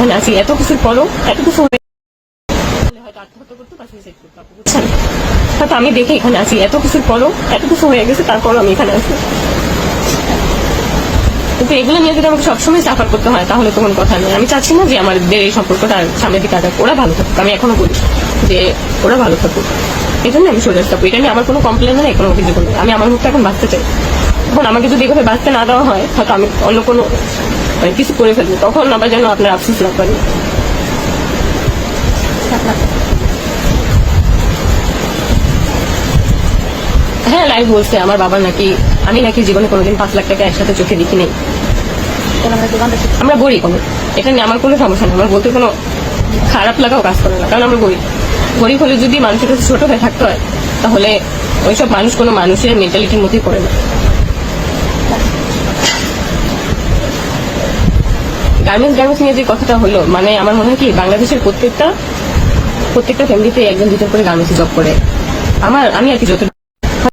এখানে আছি। এত কিছুর পরও, এত কিছু আমি দেখে এখানে আছি। এত কিছুর পরও, এত কিছু হয়ে গেছে, তারপরও আমি এখানে আছি। কিন্তু এগুলো নিয়ে যদি আমাকে সবসময় সাফার করতে হয়, তাহলে তো কোনো কথা নেই আমি চাচ্ছি না যে আমাদের এই সম্পর্কটা আর সামনের দিকে আগাক। ওরা ভালো থাকুক। আমি এখনও বলি যে ওরা ভালো থাকুক। এই জন্য আমি সরে আসতে এটা নিয়ে আমার কোনো কমপ্লেন নেই, কোনো কিছু আমি আমার মুখটা এখন বাঁচতে চাই। এখন আমাকে যদি এভাবে বাঁচতে না দেওয়া হয়, হয়তো আমি অন্য কোনো মানে কিছু করে ফেলব, তখন আবার যেন আপনার আফসোস না করেন হ্যাঁ লাইভ বলছে, আমার বাবা নাকি, আমি নাকি জীবনে কোনোদিন পাঁচ লাখ টাকা একসাথে চোখে দেখি নেই আমরা গরিব এটা নিয়ে আমার কোনো সমস্যা নেই, আমার বলতে কোনো খারাপ লাগাও কাজ করে না, কারণ আমরা গরিব। গরিব হলে যদি মানুষের কাছে ছোট হয়ে থাকতে হয়, তাহলে ওইসব মানুষ কোনো মানুষের মেন্টালিটির মধ্যেই পড়ে না। গার্মেন্টস গার্মেন্টস নিয়ে যে কথাটা হলো মানে আমার মনে হয় কি, বাংলাদেশের প্রত্যেকটা প্রত্যেকটা ফ্যামিলিতে একজন দুজন করে গার্মেন্টস জব করে। আমার, আমি আর কি যত